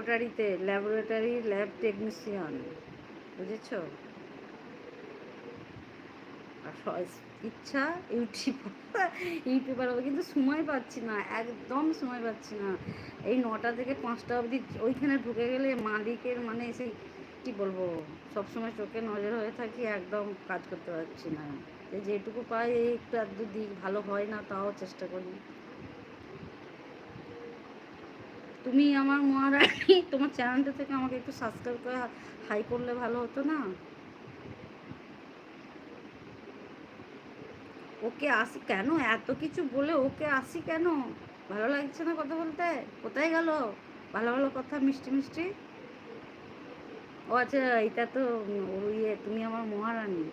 ল্যাবরেটরিতে laboratory lab technician বুঝেছ? আর ইচ্ছা, ইউটিউব, ইউটিউবার হবে, কিন্তু সময় পাচ্ছি না, একদম সময় পাচ্ছি না। এই নটা থেকে পাঁচটা অবধি ওইখানে ঢুকে গেলে মালিকের মানে সেই, কী বলব, সবসময় চোখে নজর হয়ে থাকি, একদম কাজ করতে পারছি না। যেটুকু পাই একটু আধটু দিক ভালো হয় না, তাও চেষ্টা করি। তুমি আমার মহারানী, তোমার চ্যানেলটা থেকে আমাকে একটু সাবস্ক্রাইব করে হাই করলে ভালো হতো না? ওকে আসি কেন? এত কিছু বলে ওকে আসি কেন? ভালো লাগছে না কথা বলতে? কোথায় গেল? ভালো ভালো কথা, মিষ্টি মিষ্টি? ও আচ্ছা এটা তো ইয়ে তুমি আমার মহারানী।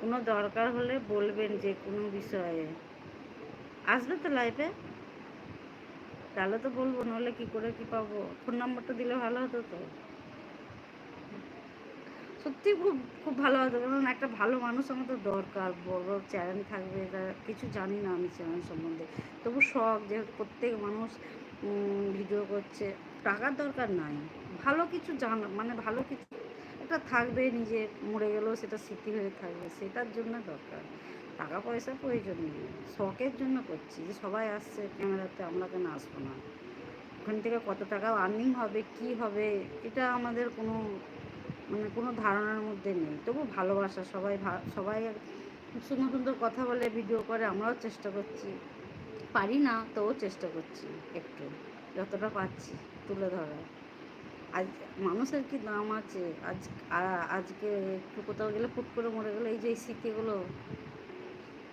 কোনো দরকার হলে বলবেন যে কোনো বিষয়ে। আসবে তো লাইফে তাহলে তো বলব নাহলে কি করে কি পাবো? ফোন নাম্বারটা দিলে ভালো হতো তো। সত্যি খুব খুব ভালো হতো। কারণ একটা ভালো মানুষ আমাদের দরকার। বড় চ্যানেল থাকবে এটা কিছু জানি না আমি চ্যানেল সম্বন্ধে। তবু শখ যে প্রত্যেক মানুষ ভিডিও করছে। টাকার দরকার নাই। ভালো কিছু জানা মানে ভালো কিছু একটা থাকবে, নিজে মরে গেলেও সেটা স্মৃতি হয়ে থাকবে। সেটার জন্য দরকার। টাকা পয়সার প্রয়োজন নেই। শখের জন্য করছি যে সবাই আসছে, ক্যামেরাতে আমরা কেন আসব না? ওখান থেকে কত টাকা আর্নিং হবে, কি হবে, এটা আমাদের কোনো মানে কোনো ধারণার মধ্যে নেই। তবু ভালোবাসা, সবাই সবাই সুন্দর সুন্দর কথা বলে ভিডিও করে, আমরাও চেষ্টা করছি। পারি না, তবুও চেষ্টা করছি একটু, যতটা পাচ্ছি তুলে ধরার। আজ মানুষের কি দাম আছে? আজ আজকে একটু কোথাও গেলে ফুট করে মরে গেলে এই যে এই স্মৃতিগুলো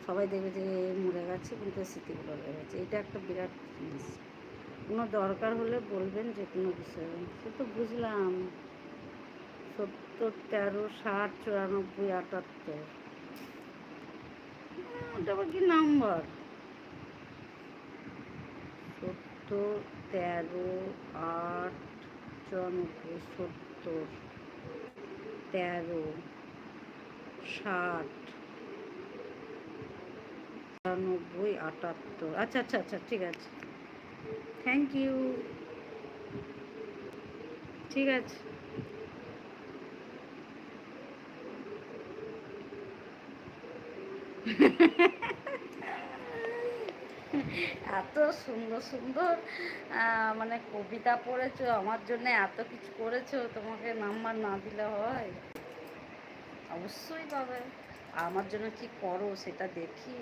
সবাই দেখবে যে মরে গেছে কিন্তু স্মৃতিগুলো রয়ে গেছে। এটা একটা বিরাট জিনিস। কোনো দরকার হলে বলবেন যে কোনো বিষয়ে। সে তো বুঝলাম। সত্তর, তেরো, ষাট, চুরানব্বই, আটাত্তর। ওটা কি নাম্বার? সত্তর, তেরো, আট, চুরানব্বই, সত্তর, তেরো, ষাট। চুরানব্বই আটাত্তর। আচ্ছা আচ্ছা আচ্ছা ঠিক আছে। থ্যাংক ইউ ঠিক আছে। এত সুন্দর সুন্দর মানে কবিতা পড়েছো, আমার জন্য এত কিছু করেছ, তোমাকে নাম্বার না দিলে হয়। অবশ্যই পাবে। আমার জন্য কি করো, সেটা দেখি।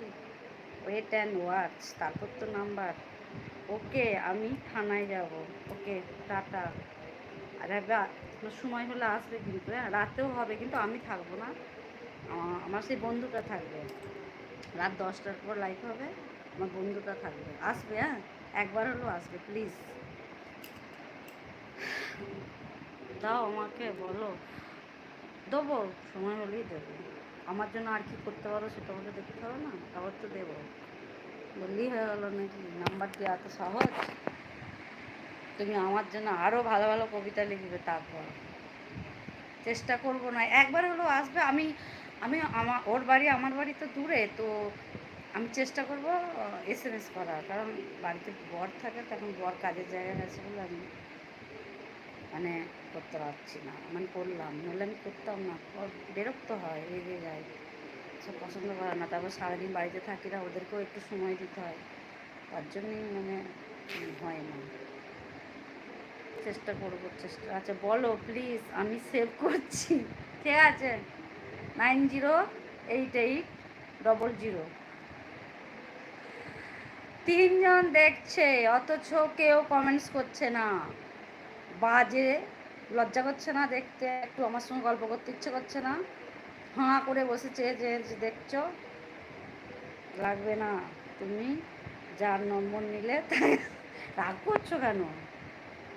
ওয়েট অ্যান্ড ওয়াচ তারপর তো নাম্বার। ওকে আমি থানায় যাব। ওকে টাটা। আর এবার সময় হলে আসবে কিন্তু হ্যাঁ? রাতেও হবে কিন্তু আমি থাকব না। আমার সেই বন্ধুটা থাকবে। রাত দশটার পর লাইভ হবে। আমার বন্ধুটা থাকবে। আসবে হ্যাঁ? একবার হলেও আসবে প্লিজ দাও আমাকে, বলো। দেবো, সময় হলেই দেবো। আমার জন্য আর কি করতে পারো সেটা আমাকে দেখতে হবে না আবার তো দেবো। বললেই হয়ে গেলো নাকি? নাম্বার দিয়ে এত সহজ? তুমি আমার জন্য আরও ভালো ভালো কবিতা লিখবে তারপর। চেষ্টা করব না, একবার হলেও আসবে। আমি আমি আমার ওর বাড়ি আমার বাড়ি তো দূরে, তো আমি চেষ্টা করব এস এম এস করার। কারণ বাড়িতে বর থাকে, তখন বর কাজের জায়গায় গেছে বলে আমি মানে করতে পারছি না। মানে করলাম, নাহলে আমি করতাম না। বিরক্ত হয়, রেগে যায়। সব পছন্দ করে না, তারপর সারাদিন বাড়িতে থাকি না, ওদেরকেও একটু সময় দিতে হয়। তার জন্যই মানে হয় না। চেষ্টা করব, চেষ্টা। আচ্ছা বলো প্লিজ আমি সেভ করছি। ঠিক আছে nine zero eight eight double zero তিনজন দেখছে, অথচ কেউ কমেন্টস করছে না। বাজে, লজ্জা করছে না দেখতে, একটু আমার সঙ্গে গল্প করতে ইচ্ছে করছে না। হাঁ করে বসেছে যে দেখছ, লাগবে না, তুমি যার নম্বর নিলে তাই রাগ করছ কেন?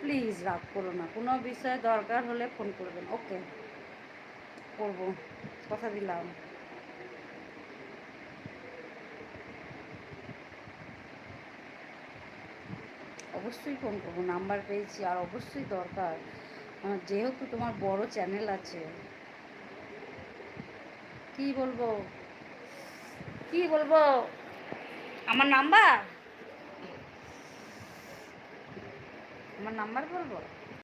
প্লিজ রাগ করো না, কোনো বিষয়ে দরকার হলে ফোন করবেন, ওকে। করব, কথা দিলাম। অবশ্যই ফোন করব নাম্বার পেয়েছি আর অবশ্যই দরকার। যেহেতু তোমার বড় চ্যানেল আছে, কি বলব? কি বলব? আমার নাম্বার আমার নাম্বার বলব?